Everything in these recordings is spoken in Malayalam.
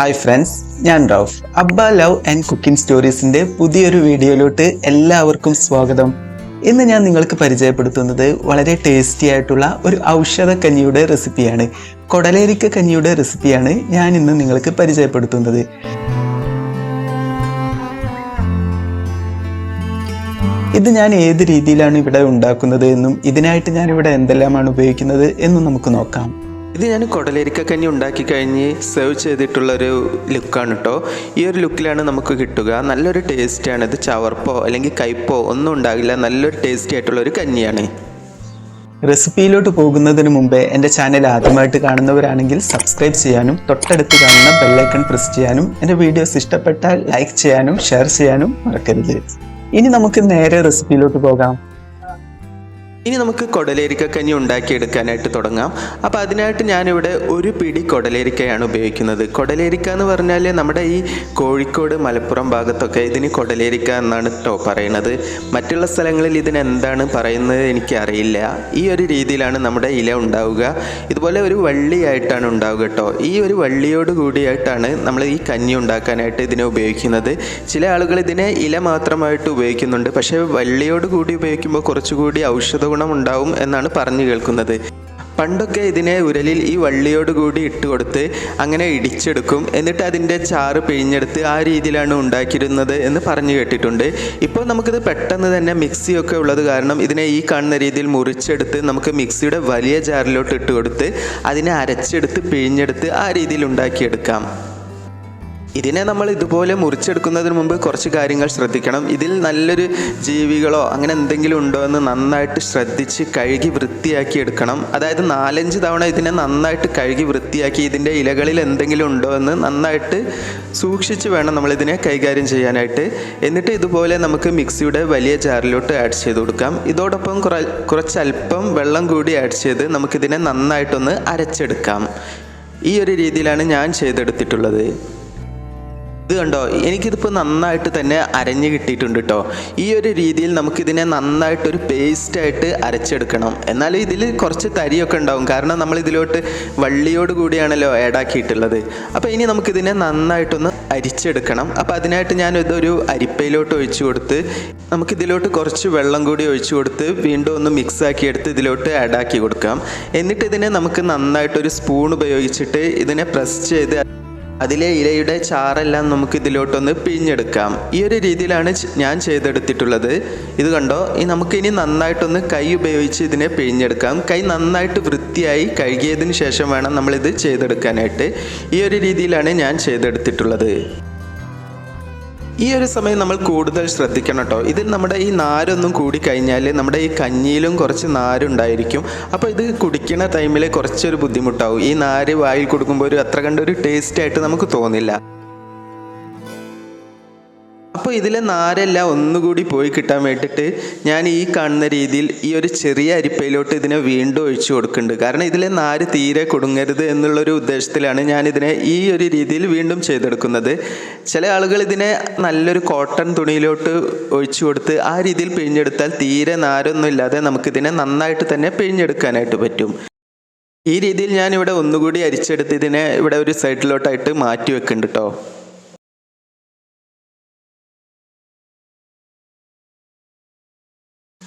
ഹായ് ഫ്രണ്ട്സ് ഞാൻ റൌഫ്. അബ്ബ ലവ് ആൻഡ് കുക്കിംഗ് സ്റ്റോറീസിന്റെ പുതിയൊരു വീഡിയോയിലോട്ട് എല്ലാവർക്കും സ്വാഗതം. ഇന്ന് ഞാൻ നിങ്ങൾക്ക് പരിചയപ്പെടുത്തുന്നത് വളരെ ടേസ്റ്റി ആയിട്ടുള്ള ഒരു ഔഷധ കഞ്ഞിയുടെ റെസിപ്പിയാണ് കൊടലേരിക്ക കഞ്ഞിയുടെ റെസിപ്പിയാണ് ഞാൻ ഇന്ന് നിങ്ങൾക്ക് പരിചയപ്പെടുത്തുന്നത്. ഇത് ഞാൻ ഏത് രീതിയിലാണ് ഇവിടെ ഉണ്ടാക്കുന്നത് എന്നും ഇതിനായിട്ട് ഞാൻ ഇവിടെ എന്തെല്ലാമാണ് ഉപയോഗിക്കുന്നത് എന്നും നമുക്ക് നോക്കാം. ഇത് ഞാൻ കൊടലേരിക്ക കഞ്ഞി ഉണ്ടാക്കി കഴിഞ്ഞ് സെർവ് ചെയ്തിട്ടുള്ള ഒരു ലുക്കാണ് കേട്ടോ ഈ ഒരു ലുക്കിലാണ് നമുക്ക് കിട്ടുക. നല്ലൊരു ടേസ്റ്റാണ് ഇത് ചവർപ്പോ അല്ലെങ്കിൽ കയ്പോ ഒന്നും ഉണ്ടാകില്ല. നല്ലൊരു ടേസ്റ്റി ആയിട്ടുള്ള ഒരു കഞ്ഞിയാണ്. റെസിപ്പിയിലോട്ട് പോകുന്നതിന് മുമ്പേ എന്റെ ചാനൽ ആദ്യമായിട്ട് കാണുന്നവരാണെങ്കിൽ സബ്സ്ക്രൈബ് ചെയ്യാനും തൊട്ടടുത്ത് കാണുന്ന ബെല്ലൈക്കൺ പ്രസ് ചെയ്യാനും എന്റെ വീഡിയോസ് ഇഷ്ടപ്പെട്ടാൽ ലൈക്ക് ചെയ്യാനും ഷെയർ ചെയ്യാനും മറക്കരുത്. ഇനി നമുക്ക് നേരെ റെസിപ്പിയിലോട്ട് പോകാം. ഇനി നമുക്ക് കൊടലേരിക്ക കഞ്ഞി ഉണ്ടാക്കിയെടുക്കാനായിട്ട് തുടങ്ങാം. അപ്പോൾ അതിനായിട്ട് ഞാനിവിടെ ഒരു പിടി കൊടലേരിക്കയാണ് ഉപയോഗിക്കുന്നത്. കൊടലേരിക്ക എന്ന് പറഞ്ഞാൽ നമ്മുടെ ഈ കോഴിക്കോട് മലപ്പുറം ഭാഗത്തൊക്കെ ഇതിന് കൊടലേരിക്ക എന്നാണ് കേട്ടോ പറയുന്നത്. മറ്റുള്ള സ്ഥലങ്ങളിൽ ഇതിനെന്താണ് പറയുന്നത് എനിക്കറിയില്ല. ഈ ഒരു രീതിയിലാണ് നമ്മുടെ ഇല ഉണ്ടാവുക. ഇതുപോലെ ഒരു വള്ളിയായിട്ടാണ് ഉണ്ടാവുക കേട്ടോ ഈ ഒരു വള്ളിയോട് കൂടിയായിട്ടാണ് നമ്മൾ ഈ കഞ്ഞി ഉണ്ടാക്കാനായിട്ട് ഇതിനെ ഉപയോഗിക്കുന്നത്. ചില ആളുകൾ ഇതിനെ ഇല മാത്രമായിട്ട് ഉപയോഗിക്കുന്നുണ്ട്. പക്ഷേ വള്ളിയോട് കൂടി ഉപയോഗിക്കുമ്പോൾ കുറച്ചുകൂടി ഔഷധ ഗുണം ഉണ്ടാവും എന്നാണ് പറഞ്ഞു കേൾക്കുന്നത്. പണ്ടൊക്കെ ഇതിനെ ഉരലിൽ ഈ വള്ളിയോട് കൂടി ഇട്ട് കൊടുത്ത് അങ്ങനെ ഇടിച്ചെടുക്കും. എന്നിട്ട് അതിന്റെ ചാറ് പിഴിഞ്ഞെടുത്ത് ആ രീതിയിലാണ് ഉണ്ടാക്കിയിരുന്നത് എന്ന് പറഞ്ഞു കേട്ടിട്ടുണ്ട്. ഇപ്പോൾ നമുക്കിത് പെട്ടെന്ന് തന്നെ മിക്സിയൊക്കെ ഉള്ളത് കാരണം ഇതിനെ ഈ കാണുന്ന രീതിയിൽ മുറിച്ചെടുത്ത് നമുക്ക് മിക്സിയുടെ വലിയ ജാറിലോട്ട് ഇട്ട് കൊടുത്ത് അതിനെ അരച്ചെടുത്ത് പിഴിഞ്ഞെടുത്ത് ആ രീതിയിൽ ഉണ്ടാക്കിയെടുക്കാം. ഇതിനെ നമ്മൾ ഇതുപോലെ മുറിച്ചെടുക്കുന്നതിന് മുമ്പ് കുറച്ച് കാര്യങ്ങൾ ശ്രദ്ധിക്കണം. ഇതിൽ നല്ലൊരു ജീവികളോ അങ്ങനെ എന്തെങ്കിലും ഉണ്ടോ എന്ന് നന്നായിട്ട് ശ്രദ്ധിച്ച് കഴുകി വൃത്തിയാക്കി എടുക്കണം. അതായത് നാലഞ്ച് തവണ ഇതിനെ നന്നായിട്ട് കഴുകി വൃത്തിയാക്കി ഇതിന്റെ ഇലകളിൽ എന്തെങ്കിലും ഉണ്ടോ എന്ന് നന്നായിട്ട് സൂക്ഷിച്ച് വേണം നമ്മൾ ഇതിനെ കൈകാര്യം ചെയ്യാനായിട്ട്. എന്നിട്ട് ഇതുപോലെ നമുക്ക് മിക്സിയുടെ വലിയ ജാറിലോട്ട് ആഡ് ചെയ്ത് കൊടുക്കാം. ഇതോടൊപ്പം കുറ കുറച്ചല്പം വെള്ളം കൂടി ആഡ് ചെയ്ത് നമുക്കിതിനെ നന്നായിട്ടൊന്ന് അരച്ചെടുക്കാം. ഈ ഒരു രീതിയിലാണ് ഞാൻ ചെയ്തെടുത്തിട്ടുള്ളത്. ഇത് കണ്ടോ? എനിക്കിതിപ്പോൾ നന്നായിട്ട് തന്നെ അരഞ്ഞ് കിട്ടിയിട്ടുണ്ട് കേട്ടോ ഈ ഒരു രീതിയിൽ നമുക്കിതിനെ നന്നായിട്ടൊരു പേസ്റ്റായിട്ട് അരച്ചെടുക്കണം. എന്നാലും ഇതിൽ കുറച്ച് തരിയൊക്കെ ഉണ്ടാവും. കാരണം നമ്മൾ ഇതിലോട്ട് വള്ളിയോട് കൂടിയാണല്ലോ ആഡാക്കിയിട്ടുള്ളത് അപ്പോൾ ഇനി നമുക്കിതിനെ നന്നായിട്ടൊന്ന് അരിച്ചെടുക്കണം. അപ്പോൾ അതിനായിട്ട് ഞാൻ ഇതൊരു അരിപ്പയിലോട്ട് ഒഴിച്ചു കൊടുത്ത് നമുക്കിതിലോട്ട് കുറച്ച് വെള്ളം കൂടി ഒഴിച്ചു കൊടുത്ത് വീണ്ടും ഒന്ന് മിക്സ് ആക്കി എടുത്ത് ഇതിലോട്ട് ആഡാക്കി കൊടുക്കാം. എന്നിട്ട് ഇതിനെ നമുക്ക് നന്നായിട്ടൊരു സ്പൂൺ ഉപയോഗിച്ചിട്ട് ഇതിനെ പ്രസ് ചെയ്ത് അതിലെ ഇലയുടെ ചാറെല്ലാം നമുക്ക് ഇതിലോട്ടൊന്ന് പിഴിഞ്ഞെടുക്കാം. ഈ ഒരു രീതിയിലാണ് ഞാൻ ചെയ്തെടുത്തിട്ടുള്ളത്. ഇത് കണ്ടോ? ഈ നമുക്കിനി നന്നായിട്ടൊന്ന് കൈ ഉപയോഗിച്ച് ഇതിനെ പിഴിഞ്ഞെടുക്കാം. കൈ നന്നായിട്ട് വൃത്തിയായി കഴുകിയതിന് ശേഷം വേണം നമ്മളിത് ചെയ്തെടുക്കാനായിട്ട്. ഈ ഒരു രീതിയിലാണ് ഞാൻ ചെയ്തെടുത്തിട്ടുള്ളത്. ഈ ഒരു സമയം നമ്മൾ കൂടുതൽ ശ്രദ്ധിക്കണം കേട്ടോ ഇതിൽ നമ്മുടെ ഈ നാരൊന്നും കൂടി കഴിഞ്ഞാൽ നമ്മുടെ ഈ കഞ്ഞിയിലും കുറച്ച് നാരുണ്ടായിരിക്കും. അപ്പോൾ ഇത് കുടിക്കുന്ന ടൈമിൽ കുറച്ചൊരു ബുദ്ധിമുട്ടാവും. ഈ നാര് വായിൽ കൊടുക്കുമ്പോൾ ഒരു അത്ര കണ്ടൊരു ടേസ്റ്റ് ആയിട്ട് നമുക്ക് തോന്നില്ല. അപ്പോൾ ഇതിലെ നാരെല്ലാം ഒന്നുകൂടി പോയി കിട്ടാൻ വേണ്ടിയിട്ട് ഞാൻ ഈ കാണുന്ന രീതിയിൽ ഈ ഒരു ചെറിയ അരിപ്പയിലോട്ട് ഇതിനെ വീണ്ടും ഒഴിച്ചു കൊടുക്കുന്നുണ്ട്. കാരണം ഇതിലെ നാര് തീരെ കൊടുങ്ങരുത് എന്നുള്ളൊരു ഉദ്ദേശത്തിലാണ് ഞാൻ ഇതിനെ ഈ ഒരു രീതിയിൽ വീണ്ടും ചെയ്തെടുക്കുന്നത്. ചില ആളുകൾ ഇതിനെ നല്ലൊരു കോട്ടൺ തുണിയിലോട്ട് ഒഴിച്ചു കൊടുത്ത് ആ രീതിയിൽ പിഴിഞ്ഞെടുത്താൽ തീരെ നാരൊന്നും ഇല്ലാതെ നമുക്കിതിനെ നന്നായിട്ട് തന്നെ പിഴിഞ്ഞെടുക്കാനായിട്ട് പറ്റും. ഈ രീതിയിൽ ഞാൻ ഇവിടെ ഒന്നുകൂടി അരിച്ചെടുത്ത് ഇതിനെ ഇവിടെ ഒരു സൈഡിലോട്ടായിട്ട് മാറ്റി വെക്കുന്നുണ്ട് കേട്ടോ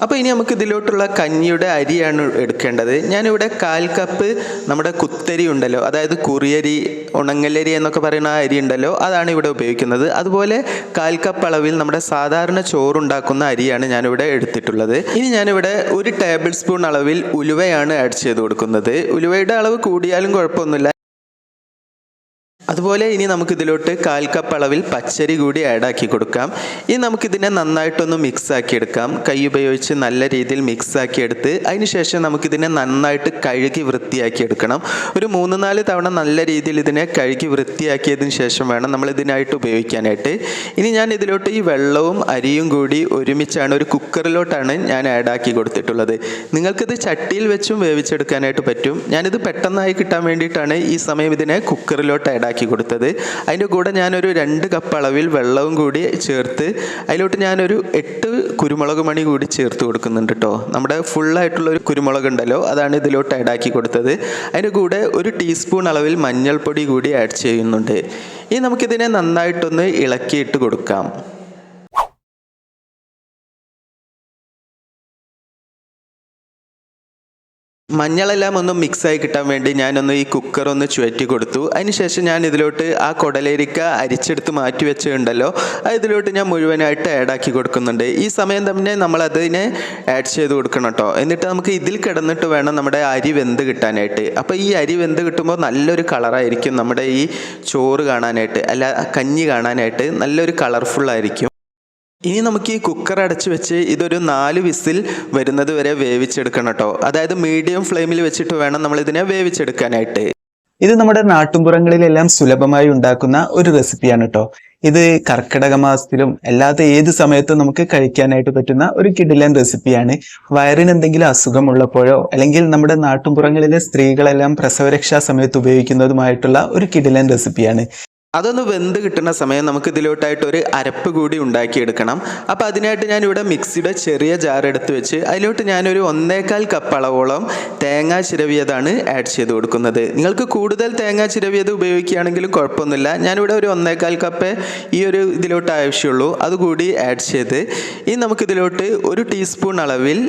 അപ്പോൾ ഇനി നമുക്ക് ഇതിലോട്ടുള്ള കഞ്ഞിയുടെ അരിയാണ് എടുക്കേണ്ടത്. ഞാനിവിടെ കാൽ കപ്പ് നമ്മുടെ കുത്തരി ഉണ്ടല്ലോ അതായത് കുറിയരി ഉണങ്ങലരി എന്നൊക്കെ പറയുന്ന ആ അരി ഉണ്ടല്ലോ അതാണ് ഇവിടെ ഉപയോഗിക്കുന്നത്. അതുപോലെ കാൽ കപ്പ് അളവിൽ നമ്മുടെ സാധാരണ ചോറുണ്ടാക്കുന്ന അരിയാണ് ഞാനിവിടെ എടുത്തിട്ടുള്ളത്. ഇനി ഞാനിവിടെ ഒരു ടേബിൾ സ്പൂൺ അളവിൽ ഉലുവയാണ് ആഡ് ചെയ്ത് കൊടുക്കുന്നത്. ഉലുവയുടെ അളവ് കൂടിയാലും കുഴപ്പമൊന്നുമില്ല. അതുപോലെ ഇനി നമുക്ക് ഇതിലോട്ട് കാൽ കപ്പ് അളവിൽ പച്ചരി കൂടി ആഡ് ആക്കി കൊടുക്കാം. ഇനി നമുക്കിതിനെ നന്നായിട്ടൊന്ന് മിക്സ് ആക്കി എടുക്കാം. കൈ ഉപയോഗിച്ച് നല്ല രീതിയിൽ മിക്സ് ആക്കി എടുത്ത് അതിനുശേഷം നമുക്കിതിനെ നന്നായിട്ട് കഴുകി വൃത്തിയാക്കി എടുക്കണം. ഒരു മൂന്ന് നാല് തവണ നല്ല രീതിയിൽ ഇതിനെ കഴുകി വൃത്തിയാക്കിയതിന് ശേഷം വേണം നമ്മൾ ഇതിനായിട്ട് ഉപയോഗിക്കാനായിട്ട്. ഇനി ഞാൻ ഇതിലോട്ട് ഈ വെള്ളവും അരിയും കൂടി ഒരുമിച്ചാണ് ഒരു കുക്കറിലോട്ടാണ് ഞാൻ ആഡ് ആക്കി കൊടുത്തിട്ടുള്ളത്. നിങ്ങൾക്കിത് ചട്ടിയിൽ വെച്ചും വേവിച്ചെടുക്കാനായിട്ട് പറ്റും. ഞാനിത് പെട്ടെന്നായി കിട്ടാൻ വേണ്ടിയിട്ടാണ് ഈ സമയം ഇതിനെ കുക്കറിലോട്ട് ആഡാക്കി ആക്കി കൊടുത്തത്. അതിന്റെ കൂടെ ഞാനൊരു രണ്ട് കപ്പ് അളവിൽ വെള്ളവും കൂടി ചേർത്ത് അതിലോട്ട് ഞാനൊരു എട്ട് കുരുമുളക് മണി കൂടി ചേർത്ത് കൊടുക്കുന്നുണ്ട് കേട്ടോ നമ്മുടെ ഫുള്ളായിട്ടുള്ള ഒരു കുരുമുളക് ഉണ്ടല്ലോ അതാണ് ഇതിലോട്ട് ആഡ് ആക്കി കൊടുത്തത്. അതിന്റെ കൂടെ ഒരു ടീസ്പൂൺ അളവിൽ മഞ്ഞൾപ്പൊടി കൂടി ആഡ് ചെയ്യുന്നുണ്ട്. ഇനി നമുക്കിതിനെ നന്നായിട്ടൊന്ന് ഇളക്കിയിട്ട് കൊടുക്കാം. മഞ്ഞളെല്ലാം ഒന്ന് മിക്സായി കിട്ടാൻ വേണ്ടി ഞാനൊന്ന് ഈ കുക്കർ ഒന്ന് ചുവറ്റി കൊടുത്തു. അതിനുശേഷം ഞാൻ ഇതിലോട്ട് ആ കുടലേരിക്ക അരിച്ചെടുത്ത് മാറ്റി വെച്ചിട്ടുണ്ടല്ലോ. അത് ഇതിലോട്ട് ഞാൻ മുഴുവനായിട്ട് ആഡാക്കി കൊടുക്കുന്നുണ്ട്. ഈ സമയം തന്നെ നമ്മൾ അതിനെ ആഡ് ചെയ്ത് കൊടുക്കണം കേട്ടോ. എന്നിട്ട് നമുക്ക് ഇതിൽ കിടന്നിട്ട് വേണം നമ്മുടെ അരി വെന്ത് കിട്ടാനായിട്ട്. അപ്പോൾ ഈ അരി വെന്ത് കിട്ടുമ്പോൾ നല്ലൊരു കളറായിരിക്കും നമ്മുടെ ഈ ചോറ് കാണാനായിട്ട്. അല്ല കഞ്ഞി കാണാനായിട്ട് നല്ലൊരു കളർഫുള്ളായിരിക്കും ഇനി നമുക്ക് ഈ കുക്കർ അടച്ചു വെച്ച് ഇതൊരു നാല് വിസിൽ വരുന്നത് വരെ വേവിച്ചെടുക്കണം കേട്ടോ. അതായത് മീഡിയം ഫ്ലെയിമിൽ വെച്ചിട്ട് വേണം നമ്മൾ ഇതിനെ വേവിച്ചെടുക്കാനായിട്ട്. ഇത് നമ്മുടെ നാട്ടുമ്പുറങ്ങളിലെല്ലാം സുലഭമായി ഉണ്ടാക്കുന്ന ഒരു റെസിപ്പിയാണ് കേട്ടോ. ഇത് കർക്കിടക മാസത്തിലും അല്ലാത്ത ഏത് സമയത്തും നമുക്ക് കഴിക്കാനായിട്ട് പറ്റുന്ന ഒരു കിടിലൻ റെസിപ്പിയാണ് വയറിന് എന്തെങ്കിലും അസുഖമുള്ളപ്പോഴോ അല്ലെങ്കിൽ നമ്മുടെ നാട്ടുമ്പുറങ്ങളിലെ സ്ത്രീകളെല്ലാം പ്രസവരക്ഷാ സമയത്ത് ഉപയോഗിക്കുന്നതുമായിട്ടുള്ള ഒരു കിടിലൻ റെസിപ്പിയാണ് അതൊന്ന് വെന്ത് കിട്ടുന്ന സമയം നമുക്ക് ഇതിലോട്ടായിട്ട് ഒരു അരപ്പ് കൂടി ഉണ്ടാക്കിയെടുക്കണം. അപ്പോൾ അതിനായിട്ട് ഞാൻ ഇവിടെ മിക്സിയുടെ ചെറിയ ജാർ എടുത്ത് വെച്ച് അതിലോട്ട് ഞാനൊരു ഒന്നേകാൽ കപ്പ് അളവോളം തേങ്ങാ ചിരവിയതാണ് ആഡ് ചെയ്ത് കൊടുക്കുന്നത്. നിങ്ങൾക്ക് കൂടുതൽ തേങ്ങ ചിരവിയത് ഉപയോഗിക്കുകയാണെങ്കിലും കുഴപ്പമൊന്നുമില്ല. ഞാനിവിടെ ഒരു ഒന്നേകാൽ കപ്പ് ഈ ഒരു ഇതിലോട്ട് ആവശ്യമുള്ളൂ. അതുകൂടി ആഡ് ചെയ്ത് ഇനി നമുക്കിതിലോട്ട് ഒരു ടീസ്പൂൺ അളവിൽ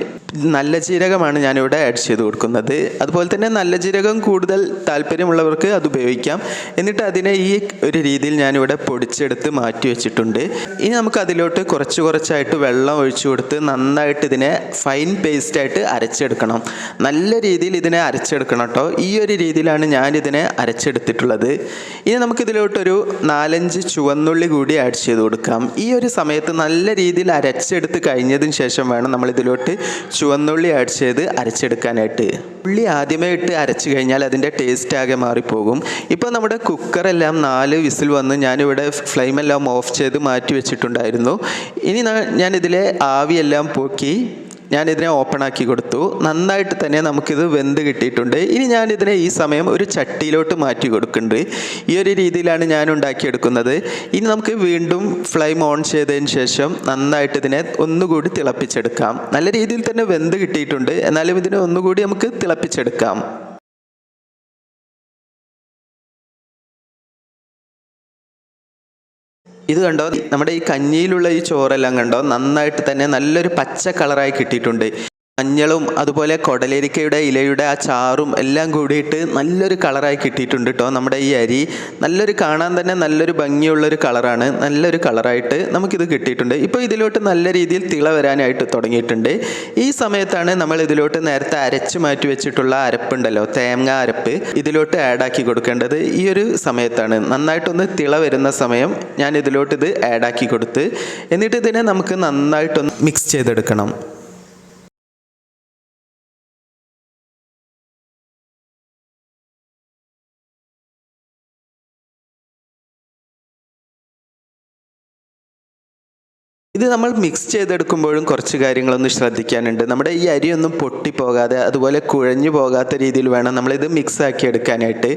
നല്ല ജീരകമാണ് ഞാനിവിടെ ആഡ് ചെയ്ത് കൊടുക്കുന്നത്. അതുപോലെ തന്നെ നല്ല ജീരകം കൂടുതൽ താല്പര്യമുള്ളവർക്ക് അത് ഉപയോഗിക്കാം. എന്നിട്ട് അതിനെ ഈ ഒരു രീതിയിൽ ഞാനിവിടെ പൊടിച്ചെടുത്ത് മാറ്റി വെച്ചിട്ടുണ്ട്. ഇനി നമുക്ക് അതിലോട്ട് കുറച്ച് കുറച്ചായിട്ട് വെള്ളം ഒഴിച്ചു കൊടുത്ത് നന്നായിട്ട് ഇതിനെ ഫൈൻ പേസ്റ്റായിട്ട് അരച്ചെടുക്കണം. നല്ല രീതിയിൽ ഇതിനെ അരച്ചെടുക്കണം കേട്ടോ ഈ ഒരു രീതിയിലാണ് ഞാനിതിനെ അരച്ചെടുത്തിട്ടുള്ളത്. ഇനി നമുക്കിതിലോട്ടൊരു നാലഞ്ച് ചുവന്നുള്ളി കൂടി ആഡ് ചെയ്ത് കൊടുക്കാം. ഈ ഒരു സമയത്ത് നല്ല രീതിയിൽ അരച്ചെടുത്ത് കഴിഞ്ഞതിന് ശേഷം വേണം നമ്മൾ ഇതിലോട്ട് ചുവന്നുള്ളി ആഡ് ചെയ്ത് അരച്ചെടുക്കാനായിട്ട്. ഉള്ളി ആദ്യമേ ഇട്ട് അരച്ച് കഴിഞ്ഞാൽ അതിന്റെ ടേസ്റ്റ് ആകെ മാറിപ്പോകും. ഇപ്പോൾ നമ്മുടെ കുക്കറെല്ലാം നാല് വിസിൽ വന്ന് ഞാനിവിടെ ഫ്ലെയിമെല്ലാം ഓഫ് ചെയ്ത് മാറ്റി വെച്ചിട്ടുണ്ടായിരുന്നു. ഇനി ഞാനിതിലെ ആവിയെല്ലാം പോക്കി ഞാനിതിനെ ഓപ്പൺ ആക്കി കൊടുത്തു. നന്നായിട്ട് തന്നെ നമുക്കിത് വെന്ത് കിട്ടിയിട്ടുണ്ട്. ഇനി ഞാനിതിനെ ഈ സമയം ഒരു ചട്ടിയിലോട്ട് മാറ്റി കൊടുക്കുന്നുണ്ട്. ഈ ഒരു രീതിയിലാണ് ഞാൻ ഉണ്ടാക്കിയെടുക്കുന്നത്. ഇനി നമുക്ക് വീണ്ടും ഫ്ലെയിം ഓൺ ചെയ്തതിന് ശേഷം നന്നായിട്ട് ഇതിനെ ഒന്നുകൂടി തിളപ്പിച്ചെടുക്കാം. നല്ല രീതിയിൽ തന്നെ വെന്ത് കിട്ടിയിട്ടുണ്ട്. എന്നാലും ഇതിനെ ഒന്നുകൂടി നമുക്ക് തിളപ്പിച്ചെടുക്കാം. ഇത് കണ്ടോ? നമ്മുടെ ഈ കഞ്ഞിയിലുള്ള ഈ ചോറെല്ലാം കണ്ടോ? നന്നായിട്ട് തന്നെ നല്ലൊരു പച്ച കളറായി കിട്ടിയിട്ടുണ്ട്. മഞ്ഞളും അതുപോലെ കൊടലേരിക്കയുടെ ഇലയുടെ ആ ചാറും എല്ലാം കൂടിയിട്ട് നല്ലൊരു കളറായി കിട്ടിയിട്ടുണ്ട് കേട്ടോ നമ്മുടെ ഈ അരി. നല്ലൊരു കാണാൻ തന്നെ നല്ലൊരു ഭംഗിയുള്ളൊരു കളറാണ്. നല്ലൊരു കളറായിട്ട് നമുക്കിത് കിട്ടിയിട്ടുണ്ട്. ഇപ്പോൾ ഇതിലോട്ട് നല്ല രീതിയിൽ തിള വരാനായിട്ട് തുടങ്ങിയിട്ടുണ്ട്. ഈ സമയത്താണ് നമ്മൾ ഇതിലോട്ട് നേരത്തെ അരച്ച് മാറ്റി വെച്ചിട്ടുള്ള അരപ്പുണ്ടല്ലോ തേങ്ങ അരപ്പ്. ഇതിലോട്ട് ആഡാക്കി കൊടുക്കേണ്ടത് ഈ ഒരു സമയത്താണ്. നന്നായിട്ടൊന്ന് തിള വരുന്ന സമയം ഞാൻ ഇതിലോട്ട് ഇത് ആഡാക്കി കൊടുത്ത്. എന്നിട്ട് ഇതിനെ നമുക്ക് നന്നായിട്ടൊന്ന് മിക്സ് ചെയ്തെടുക്കണം. ഇത് നമ്മൾ മിക്സ് ചെയ്തെടുക്കുമ്പോഴും കുറച്ച് കാര്യങ്ങളൊന്ന് ശ്രദ്ധിക്കാനുണ്ട്. നമ്മുടെ ഈ അരിയൊന്നും പൊട്ടിപ്പോകാതെ അതുപോലെ കുഴഞ്ഞു പോകാത്ത രീതിയിൽ വേണം നമ്മളിത് മിക്സ് ആക്കി എടുക്കാനായിട്ട്.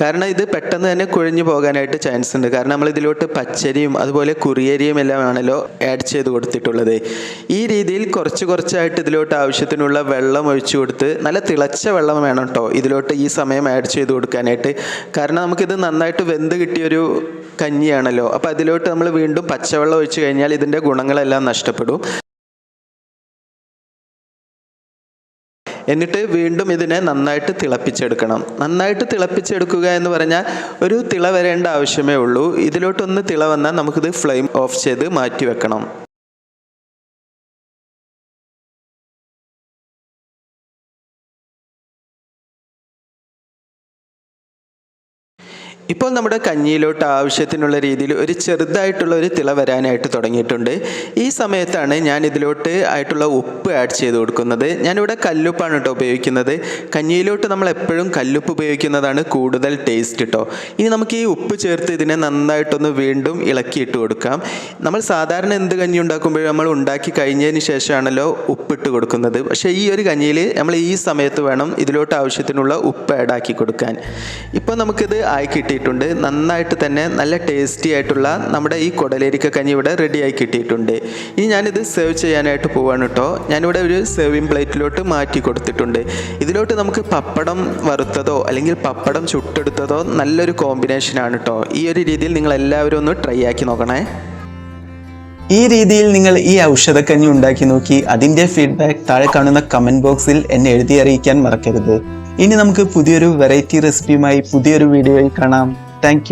കാരണം ഇത് പെട്ടെന്ന് തന്നെ കുഴഞ്ഞു പോകാനായിട്ട് ചാൻസ് ഉണ്ട്. കാരണം നമ്മൾ ഇതിലോട്ട് പച്ചരിയും അതുപോലെ കുറിയരിയും എല്ലാം ആണല്ലോ ആഡ് ചെയ്ത് കൊടുത്തിട്ടുള്ളത്. ഈ രീതിയിൽ കുറച്ച് കുറച്ചായിട്ട് ഇതിലോട്ട് ആവശ്യത്തിനുള്ള വെള്ളം ഒഴിച്ചു കൊടുത്ത് നല്ല തിളച്ച വെള്ളം വേണം കേട്ടോ ഇതിലോട്ട് ഈ സമയം ആഡ് ചെയ്ത് കൊടുക്കാനായിട്ട്. കാരണം നമുക്കിത് നന്നായിട്ട് വെന്ത് കിട്ടിയൊരു കഞ്ഞിയാണല്ലോ. അപ്പോൾ അതിലോട്ട് നമ്മൾ വീണ്ടും പച്ചവെള്ളം ഒഴിച്ചു കഴിഞ്ഞാൽ ഇതിന്റെ ഗുണങ്ങളെല്ലാം നഷ്ടപ്പെടും. എന്നിട്ട് വീണ്ടും ഇതിനെ നന്നായിട്ട് തിളപ്പിച്ചെടുക്കണം. നന്നായിട്ട് തിളപ്പിച്ചെടുക്കുക എന്ന് പറഞ്ഞാൽ ഒരു തിള വരേണ്ട ആവശ്യമേ ഉള്ളൂ. ഇതിലോട്ടൊന്ന് തിള വന്നാൽ നമുക്കിത് ഫ്ലെയിം ഓഫ് ചെയ്ത് മാറ്റി വെക്കണം. ഇപ്പോൾ നമ്മുടെ കഞ്ഞിയിലോട്ട് ആവശ്യത്തിനുള്ള രീതിയിൽ ഒരു ചെറുതായിട്ടുള്ള ഒരു തിള വരാനായിട്ട് തുടങ്ങിയിട്ടുണ്ട്. ഈ സമയത്താണ് ഞാൻ ഇതിലോട്ട് ആയിട്ടുള്ള ഉപ്പ് ആഡ് ചെയ്ത് കൊടുക്കുന്നത്. ഞാനിവിടെ കല്ലുപ്പാണ് കേട്ടോ ഉപയോഗിക്കുന്നത്. കഞ്ഞിയിലോട്ട് നമ്മൾ എപ്പോഴും കല്ലുപ്പ് ഉപയോഗിക്കുന്നതാണ് കൂടുതൽ ടേസ്റ്റ് കേട്ടോ ഇനി നമുക്ക് ഈ ഉപ്പ് ചേർത്ത് ഇതിനെ നന്നായിട്ടൊന്ന് വീണ്ടും ഇളക്കിയിട്ട് കൊടുക്കാം. നമ്മൾ സാധാരണ എന്ത് കഞ്ഞി ഉണ്ടാക്കുമ്പോഴും നമ്മൾ ഉണ്ടാക്കി കഴിഞ്ഞതിന് ശേഷമാണല്ലോ ഉപ്പിട്ട് കൊടുക്കുന്നത്. പക്ഷേ ഈ ഒരു കഞ്ഞിയിൽ നമ്മൾ ഈ സമയത്ത് വേണം ഇതിലോട്ട് ആവശ്യത്തിനുള്ള ഉപ്പ് ആഡ് ആക്കി കൊടുക്കാൻ. ഇപ്പോൾ നമുക്കിത് ആയി കിട്ടിയിട്ടുണ്ട്. കിട്ടിയിട്ടുണ്ട്. നന്നായിട്ട് തന്നെ നല്ല ടേസ്റ്റി ആയിട്ടുള്ള നമ്മുടെ ഈ കുടലേരിക്ക കഞ്ഞി ഇവിടെ റെഡിയായി കിട്ടിയിട്ടുണ്ട്. ഇനി ഞാനിത് സെർവ് ചെയ്യാനായിട്ട് പോവാണ് കേട്ടോ ഞാനിവിടെ ഒരു സെർവിങ് പ്ലേറ്റിലോട്ട് മാറ്റി കൊടുത്തിട്ടുണ്ട്. ഇതിലോട്ട് നമുക്ക് പപ്പടം വറുത്തതോ അല്ലെങ്കിൽ പപ്പടം ചുട്ടെടുത്തതോ നല്ലൊരു കോമ്പിനേഷനാണ് കേട്ടോ ഈ ഒരു രീതിയിൽ നിങ്ങൾ എല്ലാവരും ഒന്ന് ട്രൈ ആക്കി നോക്കണേ. ഈ രീതിയിൽ നിങ്ങൾ ഈ ഔഷധക്കഞ്ഞി ഉണ്ടാക്കി നോക്കി. അതിന്റെ ഫീഡ്ബാക്ക് താഴെ കാണുന്ന കമന്റ് ബോക്സിൽ എന്നെ എഴുതി അറിയിക്കാൻ മറക്കരുത്. ഇനി നമുക്ക് പുതിയൊരു വെറൈറ്റി റെസിപ്പിയുമായി പുതിയൊരു വീഡിയോയിൽ കാണാം. താങ്ക്